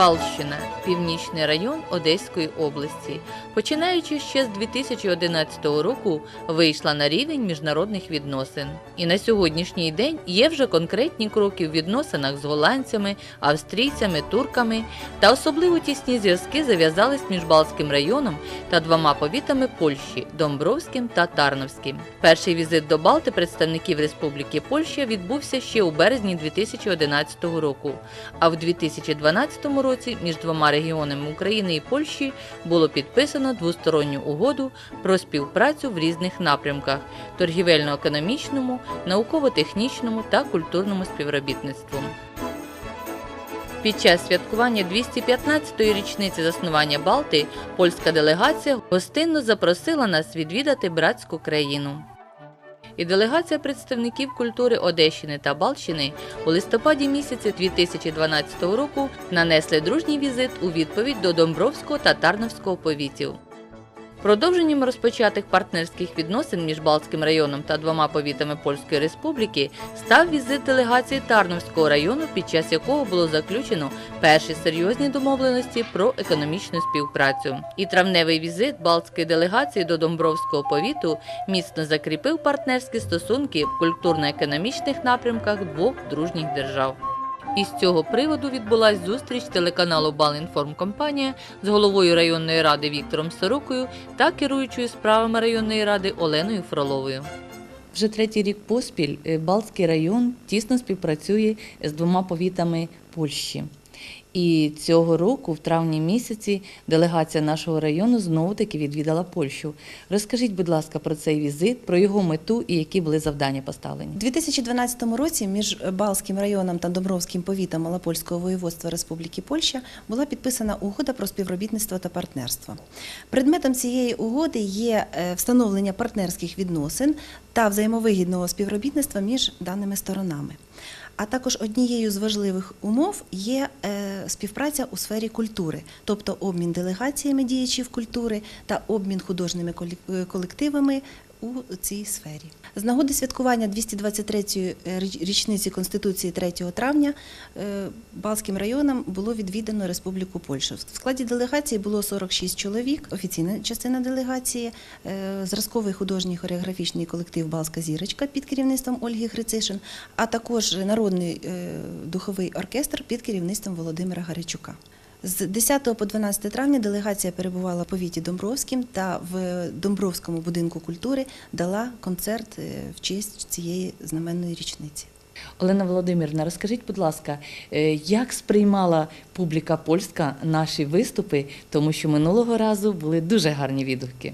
Балщина північний район Одеської області. Починаючи ще з 2011 року, вийшла на рівень міжнародних відносин. І на сьогоднішній день є вже конкретні кроки в відносинах з голландцями, австрійцями, турками та особливо тісні зв'язки зав'язались між Балтським районом та двома повітами Польщі Домбровським та Тарновським. Перший візит до Балти представників Республіки Польща відбувся ще у березні 2011 року. А в 2012 році між двома регіонами України і Польщі було підписано двосторонню угоду про співпрацю в різних напрямках торгівельно-економічному, науково-технічному та культурному співробітництву. Під час святкування 215-ї річниці заснування Балти польська делегація гостинно запросила нас відвідати братську країну. І делегація представників культури Одещини та Балщини у листопаді місяці 2012 року нанесли дружній візит у відповідь до Домбровського та Тарновського повітів. Продовженням розпочатих партнерських відносин між Балтським районом та двома повітами Польської Республіки став візит делегації Тарновського району, під час якого було заключено перші серйозні домовленості про економічну співпрацю. І травневий візит Балтської делегації до Домбровського повіту міцно закріпив партнерські стосунки в культурно-економічних напрямках двох дружніх держав. І з цього приводу відбулась зустріч телеканалу Балінформкомпанія з головою районної ради Віктором Сорокою та керуючою справами районної ради Оленою Фроловою. Вже третій рік поспіль е, Балтський район тісно співпрацює з двома повітами Польщі. І цього року, в травні місяці, делегація нашого району знову таки відвідала Польщу. Розкажіть, будь ласка, про цей візит, про його мету і які були завдання поставлені. У 2012 році між Балським районом та Домбровським повітом Малопольського воєводства Республіки Польща була підписана угода про співробітництво та партнерство. Предметом цієї угоди є е, встановлення партнерських відносин та взаємовигідного співробітництва між даними сторонами. А також однією з важливих умов є е, співпраця у сфері культури, тобто обмін делегаціями діячів культури та обмін художніми колі- е, колективами у цій сфері. З нагоди святкування 223-ї річниці Конституції 3 травня е, Балтським районом було відвідано Республіку Польща. В складі делегації було 46 чоловік, офіційна частина делегації, е, зразковий художній хореографічний колектив Балська зірочка під керівництвом Ольги Грицишин, а також народний е, духовий оркестр під керівництвом Володимира Гарячука. З 10 по 12 травня делегація перебувала по Віті Домбровським та в Домбровському будинку культури дала концерт е, в честь цієї знаменної річниці. Олена Володимирівна, розкажіть, будь ласка, е, як сприймала публіка польська наші виступи, тому що минулого разу були дуже гарні відгуки.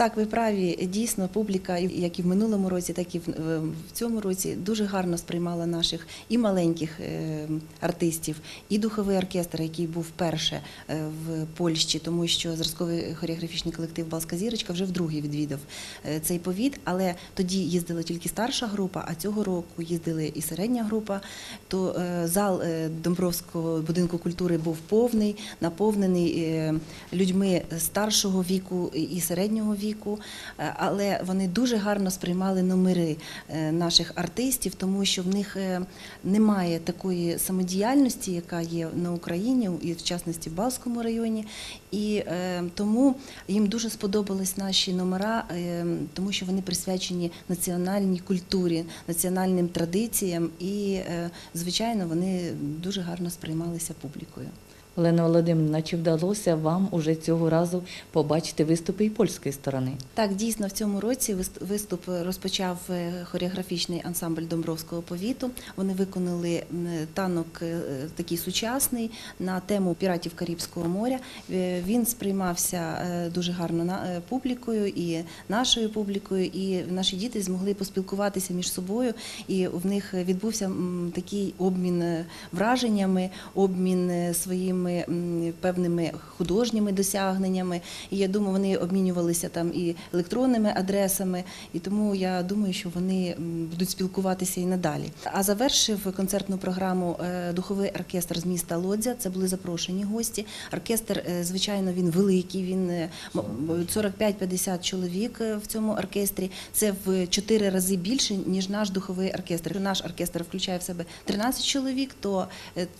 Так, ви праві, дійсно, публіка, як і в минулому році, так і в цьому році дуже гарно сприймала наших і маленьких е, артистів, і духовий оркестр, який був вперше е, в Польщі, тому що зразковий хореографічний колектив Балська зірочка вже вдруге відвідав е, цей повіт, але тоді їздила тільки старша група, а цього року їздили і середня група. То зал Домбровського будинку культури був повний, наповнений людьми старшого віку і середнього віку, Е, але вони дуже гарно сприймали номери е, наших артистів, тому що в них е, немає такої самодіяльності, яка є на Україні, і в частності в Балському районі. І тому їм дуже сподобались наші номера, тому що вони присвячені національній культурі, національним традиціям, і, звичайно, вони дуже гарно сприймалися публікою. Олена Володимирівна, чи вдалося вам уже цього разу побачити виступи і польської сторони? Так, дійсно, в цьому році виступ розпочав е, хореографічний ансамбль Домбровського повіту. Вони виконали танок е, такий сучасний на тему піратів Карибського моря. Е, Він сприймався е, дуже гарно е, публікою і нашою публікою, і наші діти змогли поспілкуватися між собою. І в них відбувся такий обмін е, враженнями, обмін е, м, певними художніми досягненнями. І я думаю, вони обмінювалися там і електронними адресами, і тому я думаю, що вони будуть спілкуватися і надалі. А завершив концертну програму е, духовий оркестр з міста Лодзя. Це були запрошені гості. Оркестр, е, звичайно, він великий. Він е, м- 45-50 чоловік е, в цьому оркестрі. Це в 4 рази більше ніж наш духовий оркестр. Наш оркестр включає в себе 13 чоловік, то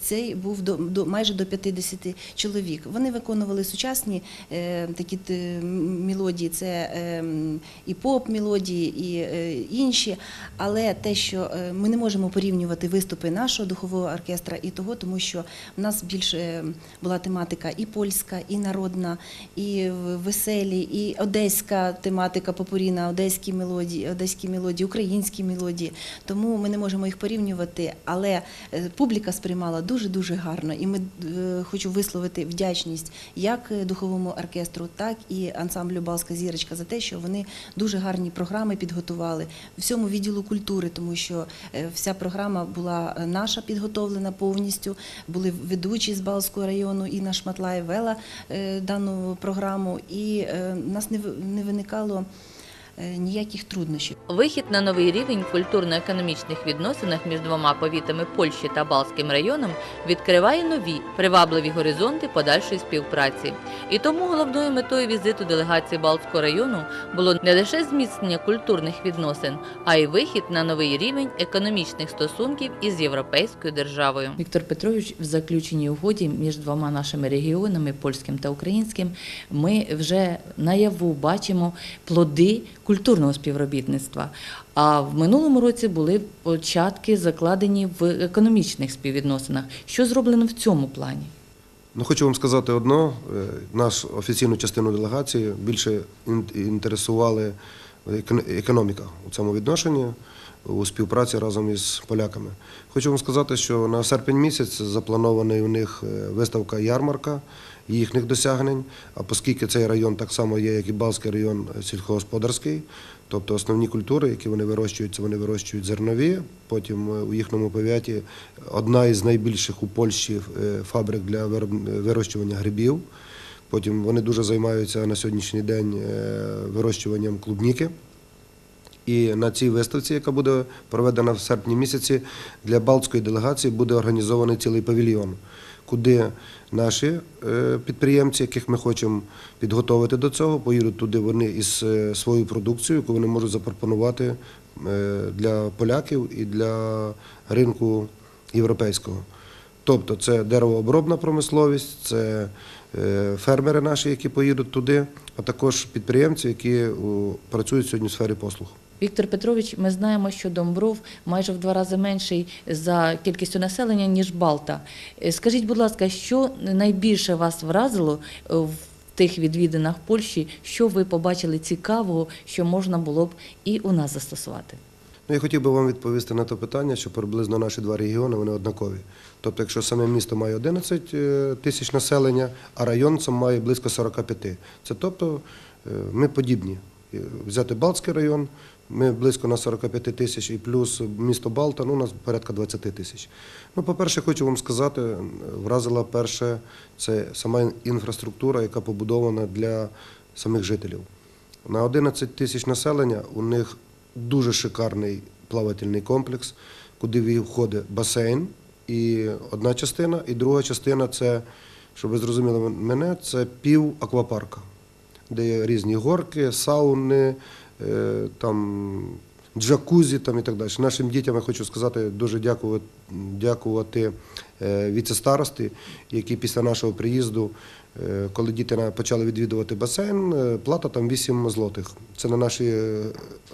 цей був до майже до 50 50 чоловік. Вони виконували сучасні е, такі мелодії, це е, і поп-мелодії, і е, інші. Але те, що ми не можемо порівнювати виступи нашого духового оркестра і того, тому що в нас більше була тематика і польська, і народна, і веселі, і одеська тематика попуріна, одеські мелодії, одеські мелодії, українські мелодії. Тому ми не можемо їх порівнювати. Але публіка сприймала дуже дуже гарно. І ми хочу висловити вдячність як е, духовому оркестру, так і ансамблю Балська зірочка за те, що вони дуже гарні програми підготували всьому відділу культури, тому що е, вся програма була е, наша підготовлена повністю. Були ведучі з Балського району, Інна Шматлаєв вела дану програму, і нас не ви- не виникало ніяких труднощів. Вихід на новий рівень культурно-економічних відносинах між двома повітами Польщі та Балтським районом відкриває нові привабливі горизонти подальшої співпраці. І тому головною метою візиту делегації Балтського району було не лише зміцнення культурних відносин, а й вихід на новий рівень економічних стосунків із європейською державою. Віктор Петрович, в заключеній угоді між двома нашими регіонами, польським та українським, ми вже наяву бачимо плоди культурного співробітництва. А в минулому році були початки закладені в економічних співвідносинах. Що зроблено в цьому плані? Ну, хочу вам сказати одно. Е, Наш офіційну частину делегації більше інтересували екон- економіка у цьому відношенні у співпраці разом із поляками. Хочу вам сказати, що на серпень місяць запланований у них е, виставка ярмарка їхніх досягнень. А оскільки цей район так само є, як і Балтський район е, сільськогосподарський, тобто основні культури, які вони вирощують, це вони вирощують зернові. Потім е, у їхньому повіті одна із найбільших у Польщі е, фабрик для вирощування грибів. Потім вони дуже займаються на сьогоднішній день вирощуванням клубніки. І на цій виставці, яка буде проведена в серпні місяці, для Балтської делегації буде організований цілий павільйон, куди наші е, підприємці, яких ми хочемо підготовити до цього, поїдуть туди вони із е, своєю продукцією, яку вони можуть запропонувати е, для поляків і для ринку європейського. Тобто це деревообробна промисловість, це фермери наші, які поїдуть туди, а також підприємці, які працюють сьогодні в сфері послуг. Віктор Петрович, ми знаємо, що Домбров майже в два рази менший за кількістю населення, ніж Балта. Е, Скажіть, будь ласка, що найбільше вас вразило е, в тих відвідинах Польщі, що ви побачили цікавого, що можна було б і у нас застосувати? Ну, я хотів би вам відповісти на те питання, що приблизно наші два регіони вони однакові. Тобто, якщо саме місто має 11 е, тисяч населення, а район має близько 45. Це тобто ми подібні. Взяти Балтський район, ми близько на 45 тисяч, і плюс місто Балта, ну, у нас порядка 20 тисяч. Ну, по-перше, хочу вам сказати, вразила перше, це сама інфраструктура, яка побудована для самих жителів. На 11 тисяч населення у них дуже шикарний плавательний комплекс, куди входить басейн, і одна частина, і друга частина це, щоб ви зрозуміли мене, це пів аквапарка, де є різні горки, сауни, е, там джакузі там і так далі. Нашим дітям я хочу сказати дуже дякувати, дякувати е, віце-старості, які після нашого приїзду, е, коли діти почали відвідувати басейн, плата там 8 злотих. Це на наші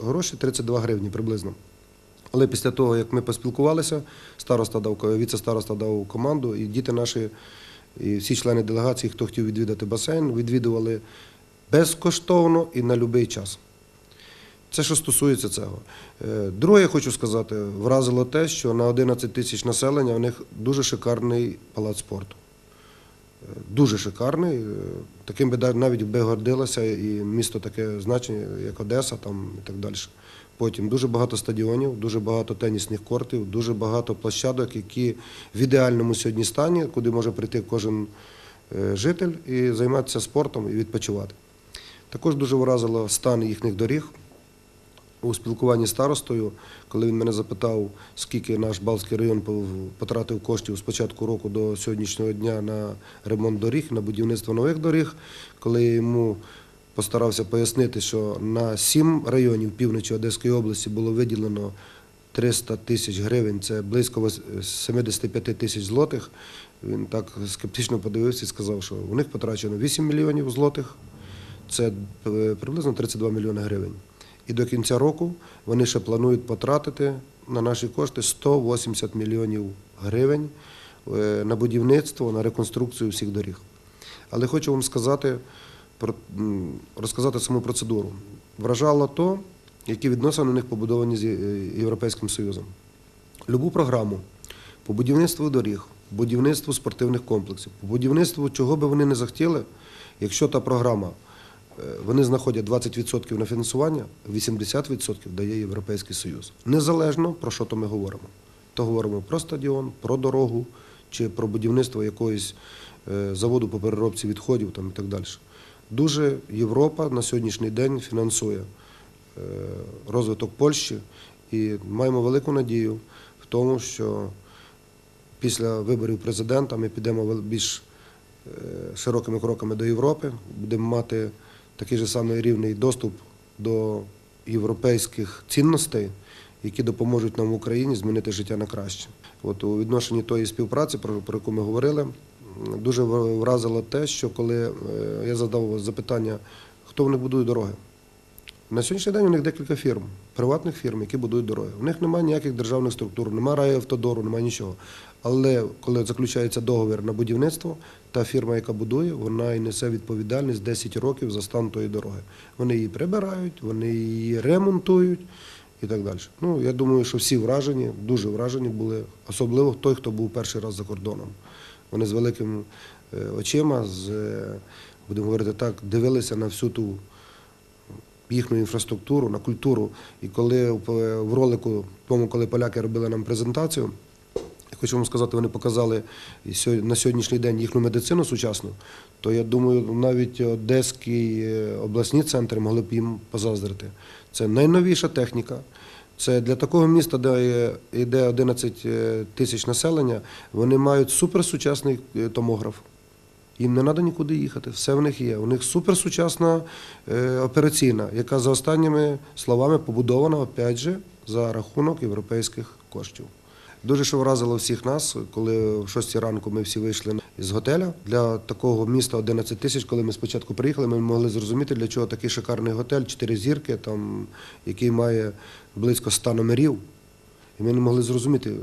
гроші 32 гривні приблизно. Але після того, як ми поспілкувалися, староста дав віце-староста дав команду, і діти наші, і всі члени делегації, хто хотів відвідати басейн, відвідували безкоштовно і на будь-який час. Це що стосується цього. Е, Друге, я хочу сказати, вразило те, що на 11 тисяч населення у них дуже шикарний палац спорту. Е, Дуже шикарний. Е, Таким би навіть би гордилося і місто таке значення, як Одеса там і так далі. Потім дуже багато стадіонів, дуже багато тенісних кортів, дуже багато площадок, які в ідеальному сьогодні стані, куди може прийти кожен житель і займатися спортом і відпочивати. Також дуже вразило стан їхніх доріг у спілкуванні з старостою, коли він мене запитав, скільки наш Балтський район потратив коштів з початку року до сьогоднішнього дня на ремонт доріг, на будівництво нових доріг, коли йому постарався пояснити, що на сім районів півночі Одеської області було виділено 300 тисяч гривень, це близько 75 тисяч злотих. Він так скептично подивився і сказав, що у них потрачено 8 мільйонів злотих, це е, приблизно 32 мільйони гривень. І до кінця року вони ще планують потратити на наші кошти 180 мільйонів гривень е, на будівництво, на реконструкцію всіх доріг. Але хочу вам сказати, розказати саму процедуру. Вражало то, які відносини у них побудовані з Європейським Союзом. Любу програму по будівництву доріг, будівництву спортивних комплексів, по будівництву чого би вони не захотіли, якщо та програма, е, вони знаходять 20% на фінансування, 80% дає Європейський Союз. Незалежно про що то ми говоримо. То говоримо про стадіон, про дорогу чи про будівництво якогось е, заводу по переробці відходів там, і так далі. Дуже Європа на сьогоднішній день фінансує е, розвиток Польщі і маємо велику надію в тому, що після виборів президента ми підемо більш е, широкими кроками до Європи, будемо мати такий же самий рівний доступ до європейських цінностей, які допоможуть нам в Україні змінити життя на краще. От у відношенні тої співпраці, про, про яку ми говорили, дуже вразило те, що коли е, я задав запитання, хто вони будує дороги. На сьогоднішній день у них декілька фірм, приватних фірм, які будують дороги. У них немає ніяких державних структур, немає райавтодору, немає нічого. Але коли заключається договір на будівництво, та фірма, яка будує, вона і несе відповідальність 10 років за стан тої дороги. Вони її прибирають, вони її ремонтують і так далі. Ну, я думаю, що всі вражені, дуже вражені були, особливо той, хто був перший раз за кордоном. Вони з великими е, очима, з, е, будемо говорити так, дивилися на всю ту їхню інфраструктуру, на культуру. І коли в ролику, тому коли поляки робили нам презентацію, я хочу вам сказати, вони показали на сьогоднішній день їхню медицину сучасну, то я думаю, навіть Одеський е, обласні центри могли б їм позаздрити. Це найновіша техніка. Це для такого міста, де йде 11 тисяч населення, вони мають суперсучасний е, томограф. Їм не треба нікуди їхати, все в них є. У них суперсучасна е, операційна, яка за останніми словами побудована, опять же, за рахунок європейських коштів. Дуже що вразило всіх нас, коли в 6 ранку ми всі вийшли з готеля. Для такого міста 11 тисяч, коли ми спочатку приїхали, ми могли зрозуміти, для чого такий шикарний готель, 4 зірки, там, який має близько 100 номерів. І ми не могли зрозуміти,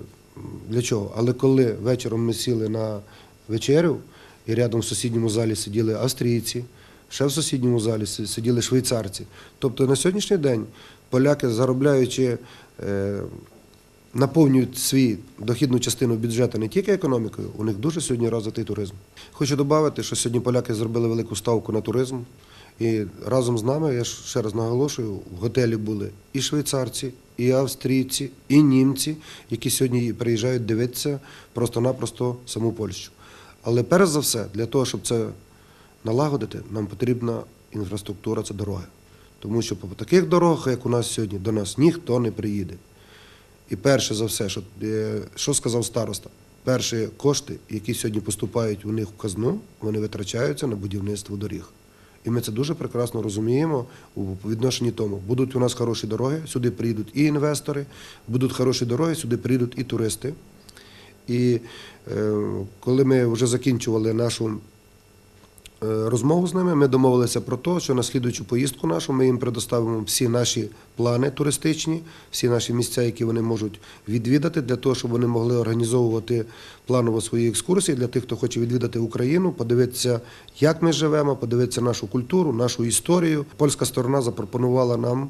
для чого. Але коли вечором ми сіли на вечерю, і рядом в сусідньому залі сиділи австрійці, ще в сусідньому залі сиділи швейцарці. Тобто на сьогоднішній день поляки, заробляючи, е, наповнюють свій дохідну частину бюджету не тільки економікою, у них дуже сьогодні розвитий туризм. Хочу додати, що сьогодні поляки зробили велику ставку на туризм. І разом з нами, я ще раз наголошую, в готелі були і швейцарці, і австрійці, і німці, які сьогодні приїжджають дивитися просто-напросто саму Польщу. Але перш за все, для того, щоб це налагодити, нам потрібна інфраструктура, це дороги. Тому що по таких дорогах, як у нас сьогодні, до нас ніхто не приїде. І перше за все, що, е, що сказав староста, перші кошти, які сьогодні поступають у них в казну, вони витрачаються на будівництво доріг. І ми це дуже прекрасно розуміємо у відношенні тому. Будуть у нас хороші дороги, сюди приїдуть і інвестори, будуть хороші дороги, сюди приїдуть і туристи. І е, коли ми вже закінчували нашу е, розмову з ними, ми домовилися про те, що на слідуючу поїздку нашу ми їм предоставимо всі наші плани туристичні, всі наші місця, які вони можуть відвідати, для того, щоб вони могли організовувати планово свої екскурсії для тих, хто хоче відвідати Україну, подивитися, як ми живемо, подивитися нашу культуру, нашу історію. Польська сторона запропонувала нам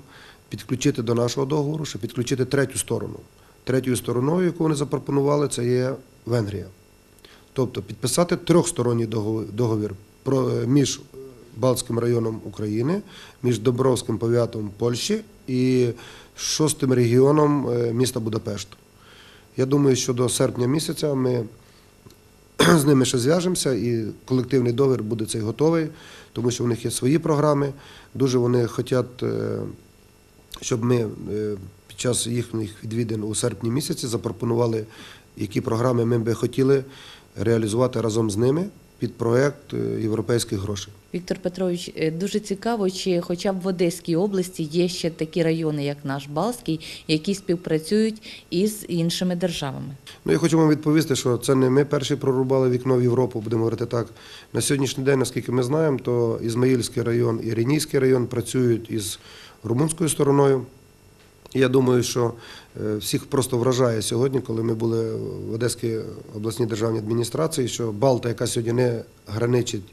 підключити до нашого договору, ще підключити третю сторону. Третьою стороною, яку вони запропонували, це є Венгрія. Тобто підписати трьохсторонній договір- е, між Балтським районом України, між Добровським повятом Польщі і шостим регіоном е, міста Будапешт. Я думаю, що до серпня місяця ми з ними ще зв'яжемося, і колективний договір буде цей готовий, тому що в них є свої програми. Дуже вони хочуть, е, щоб ми під час їхніх відвідин у серпні місяці запропонували, які програми ми би хотіли реалізувати разом з ними під проект е, європейських грошей. Віктор Петрович, е, дуже цікаво, чи хоча б в Одеській області є ще такі райони, як наш Балський, які співпрацюють із іншими державами. Ну, я хочу вам відповісти, що це не ми перші прорубали вікно в Європу, будемо говорити так. На сьогоднішній день, наскільки ми знаємо, то Ізмаїльський район і Ренійський район працюють із румунською стороною. Я думаю, що е, всіх просто вражає сьогодні, коли ми були в Одеській обласній державній адміністрації, що Балта, яка сьогодні не граничить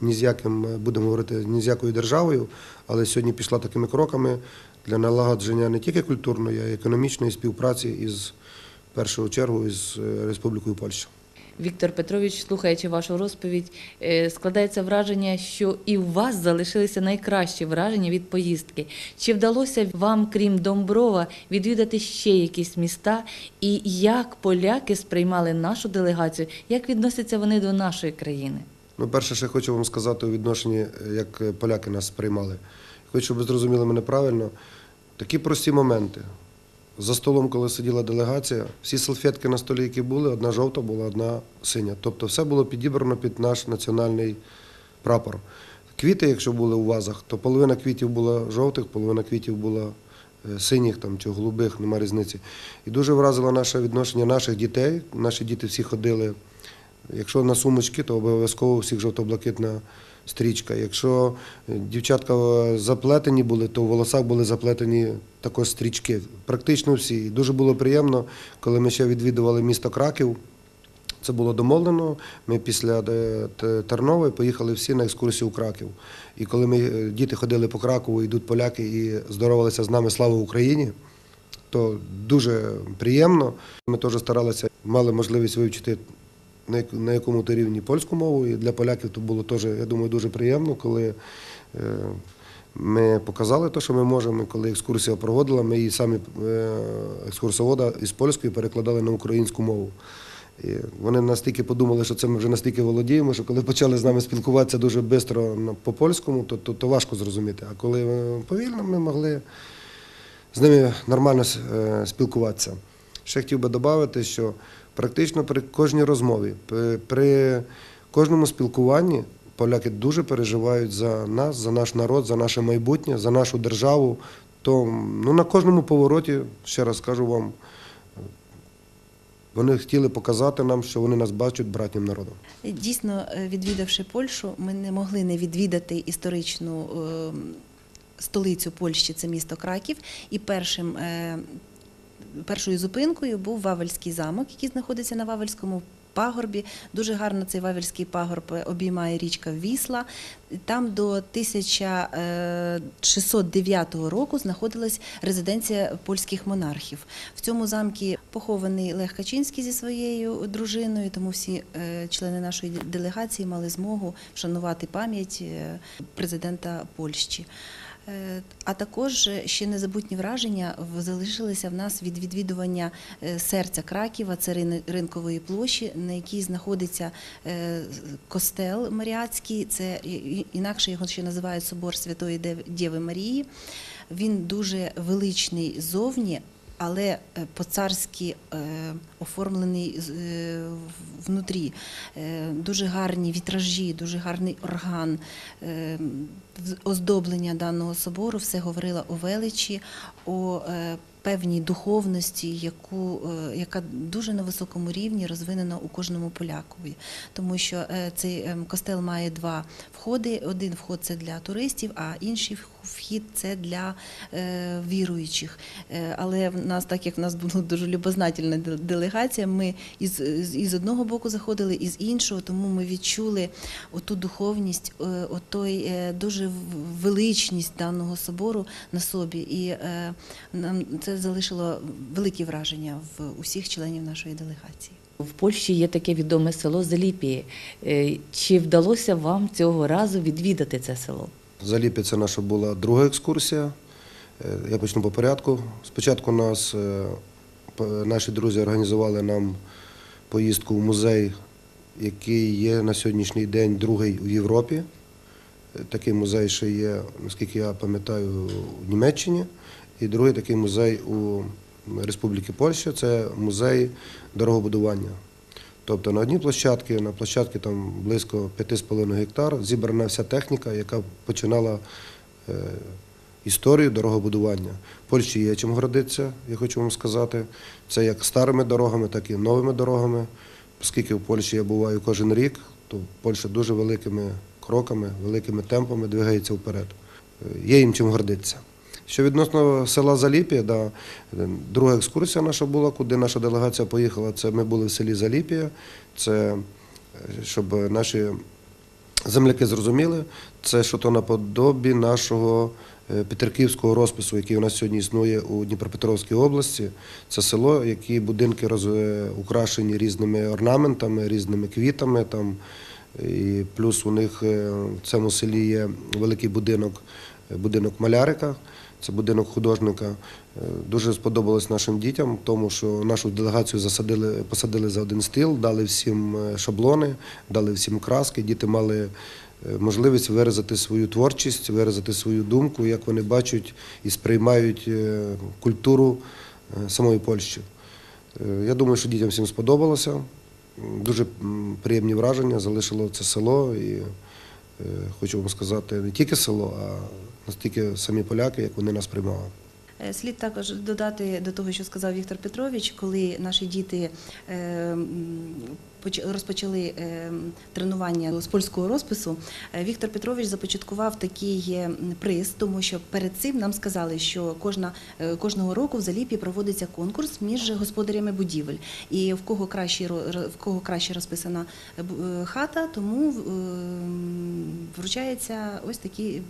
ні з яким, е, будемо говорити, ні з якою державою, але сьогодні пішла такими кроками для налагодження не тільки культурної, а й економічної співпраці із першу чергу із е, Республікою Польща. Віктор Петрович, слухаючи вашу розповідь, е, складається враження, що і у вас залишилися найкращі враження від поїздки. Чи вдалося вам, крім Домброва, відвідати ще якісь міста? І як поляки сприймали нашу делегацію? Як відносяться вони до нашої країни? Ну, перше, що я хочу вам сказати у відношенні, е, як поляки нас сприймали. Хочу, щоб ви зрозуміли мене правильно. Такі прості моменти. За столом, коли сиділа делегація, всі салфетки на столі, які були, одна жовта була, одна синя. Тобто все було підібрано під наш національний прапор. Квіти, якщо були у вазах, то половина квітів була жовтих, половина квітів була е, синіх там, чи голубих, нема різниці. І дуже вразило наше відношення наших дітей. Наші діти всі ходили Якщо на сумочки, то обов'язково всіх жовто-блакитна стрічка. Якщо е, дівчатка е, заплетені були, то в волосах були заплетені також стрічки. Практично всі. І дуже було приємно, коли ми ще відвідували місто Краків. Це було домовлено. Ми після е, Т- Тернової поїхали всі на екскурсію у Краків. І коли ми діти ходили по Кракову, йдуть поляки і здоровалися з нами Слава Україні, то дуже приємно. Ми теж старалися, мали можливість вивчити на якому то рівні польську мову. І для поляків то було теж, я думаю, дуже приємно, коли е, ми показали те, що ми можемо. Коли екскурсія проводила, ми її самі е, екскурсовода із польської перекладали на українську мову. І вони настільки подумали, що це ми вже настільки володіємо, що коли почали з нами спілкуватися дуже швидко по польському, то, то, то важко зрозуміти. А коли е, повільно ми могли з ними нормально спілкуватися. Ще хотів би додати, що практично при кожній розмові, при- кожному спілкуванні поляки дуже переживають за нас, за наш народ, за наше майбутнє, за нашу державу. То ну, на кожному повороті, ще раз кажу вам, вони хотіли показати нам, що вони нас бачать братнім народом. Дійсно, е, відвідавши Польщу, ми не могли не відвідати історичну е, столицю Польщі, це місто Краків. І першим, е, першою зупинкою був Вавельський замок, який знаходиться на Вавельському пагорбі. Дуже гарно цей Вавельський пагорб обіймає річка Вісла. Там до 1609 року знаходилась резиденція польських монархів. В цьому замку похований Лех Качинський зі своєю дружиною, тому всі е, члени нашої делегації мали змогу вшанувати пам'ять е, президента Польщі. Е, А також ще незабутні враження залишилися в нас від відвідування е, серця Краківа, це рин- ринкової площі, на якій знаходиться е, костел Маріацький, Це інакше його ще називають собор Святої Дєви Марії. Він дуже величний зовні, але е, по-царськи е, оформлений е, внутрі. Дуже гарні вітражі, дуже гарний орган. Оздоблення даного собору все говорило у величі, е, певній духовності, яку, е, яка дуже на високому рівні розвинена у кожному полякові. Тому що е, цей ем, костел має два входи. Один вход це для туристів, а інший вхід це для е, віруючих. Але в нас, так як в нас була дуже любознательна делегація, ми із, із одного боку заходили, із іншого, тому ми відчули оту духовність, отой дуже величність даного собору на собі. І нам це залишило великі враження в усіх членів нашої делегації. В Польщі є таке відоме село Заліпіє. Е, Чи вдалося вам цього разу відвідати це село? Заліпі це наша була друга екскурсія. Е, Я почну по порядку. Спочатку нас е, наші друзі організували нам поїздку в музей, який є на сьогоднішній день другий у Європі. Такий музей ще є, наскільки я пам'ятаю, у Німеччині. І другий такий музей у Республіки Польща це музей дороговбудування. Тобто на одній площадці, на площадці там близько 5,5 гектар зібрана вся техніка, яка починала е, історію дорогобудування. Польщі є чим гордитися, я хочу вам сказати. Це як старими дорогами, так і новими дорогами. Оскільки в Польщі я буваю кожен рік, то Польща дуже великими кроками, великими темпами двигається вперед. Е, Є їм чим гордитися. Що відносно села Заліпія, да, друга екскурсія наша була, куди наша делегація поїхала. Це ми були в селі Заліпія. Це е, щоб наші земляки зрозуміли, це що то наподобі нашого е, Петерківського розпису, який у нас сьогодні існує у Дніпропетровській області. Це село, які будинки роз... е, украшені різними орнаментами, різними квітами. Там. І плюс у них в цьому селі є великий будинок, будинок малярика, це будинок художника. Е, Дуже сподобалось нашим дітям, тому що нашу делегацію засадили, посадили за один стіл, дали всім е, шаблони, дали всім краски. Діти мали е, можливість виразити свою творчість, виразити свою думку, як вони бачать і сприймають культуру самої Польщі. Я думаю, що дітям всім сподобалося. Дуже приємні враження залишило це село. І хочу вам сказати, не тільки село, а настільки самі поляки, як вони нас приймали. Е, Слід також додати до того, що сказав Віктор Петрович, коли наші діти е, розпочали е, тренування з польського розпису, е, Віктор Петрович започаткував такий е, приз, тому що перед цим нам сказали, що кожна, е, кожного року в Заліпі проводиться конкурс між господарями будівель. І в кого краще, в кого краще розписана хата, тому е, вручається ось такі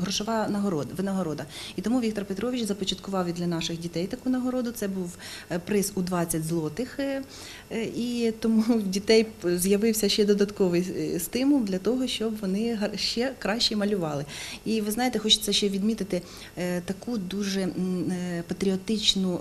грошова нагорода, винагорода. І тому Віктор Петрович започаткував і для наших дітей таку нагороду. Це був приз у 20 злотих. І тому в дітей з'явився ще додатковий е, стимул для того, щоб вони ще краще малювали. І ви знаєте, хочеться ще відмітити е, таку дуже е, патріотичну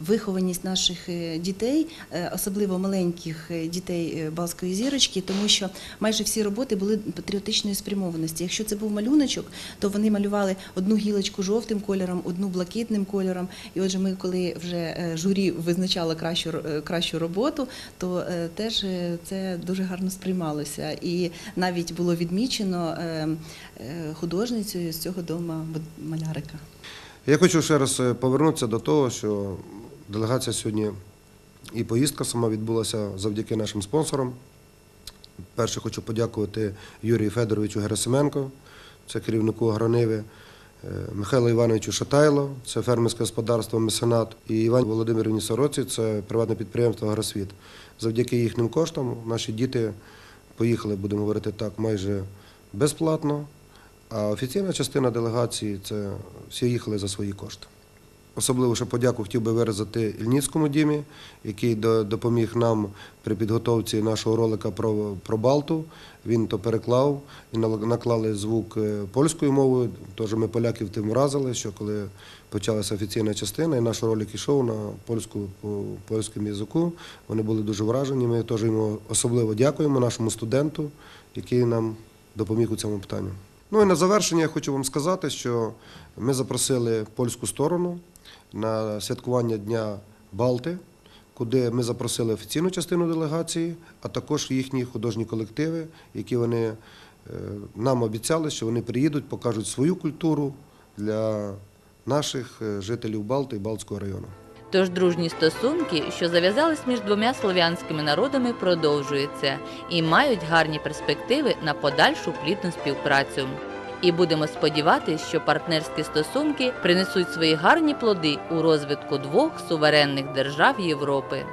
вихованість наших дітей, особливо маленьких дітей Балської зірочки, тому що майже всі роботи були патріотичної спрямованості. Якщо це був малюночок, то вони малювали одну гілочку жовтим кольором, одну блакитним кольором. І отже, ми, коли вже журі визначало кращу кращу роботу, то теж е, це дуже гарно сприймалося. І навіть було відмічено е, е, художницею з цього дома малярика. Я хочу ще раз повернутися до того, що делегація сьогодні і поїздка сама відбулася завдяки нашим спонсорам. Перше хочу подякувати Юрію Федоровичу Герасименко, це керівнику Граниви, е, Михайлу Івановичу Шатайло, це фермерське господарство Месенат, і Івані Володимирівні Сороці, це приватне підприємство Агросвіт. Завдяки їхнім коштам наші діти поїхали, будемо говорити так, майже безплатно. А офіційна частина делегації це всі їхали за свої кошти. Особливо ще подяку хотів би виразити Ільницькому дімі, який допоміг нам при підготовці нашого ролика про, про Балту. Він то переклав і наклали звук е, польською мовою. Тож ми поляків тим вразили, що коли почалася офіційна частина, і наш ролик йшов на польську по польському язику, вони були дуже вражені. Ми теж йому особливо дякуємо нашому студенту, який нам допоміг у цьому питанні. Ну і на завершення я хочу вам сказати, що ми запросили польську сторону на святкування Дня Балти, куди ми запросили офіційну частину делегації, а також їхні художні колективи, які вони е, нам обіцяли, що вони приїдуть, покажуть свою культуру для наших е, жителів Балти і Балтського району. Тож дружні стосунки, що зав'язались між двома слов'янськими народами, продовжуються і мають гарні перспективи на подальшу плідну співпрацю. І будемо сподіватися, що партнерські стосунки принесуть свої гарні плоди у розвитку двох суверенних держав Європи.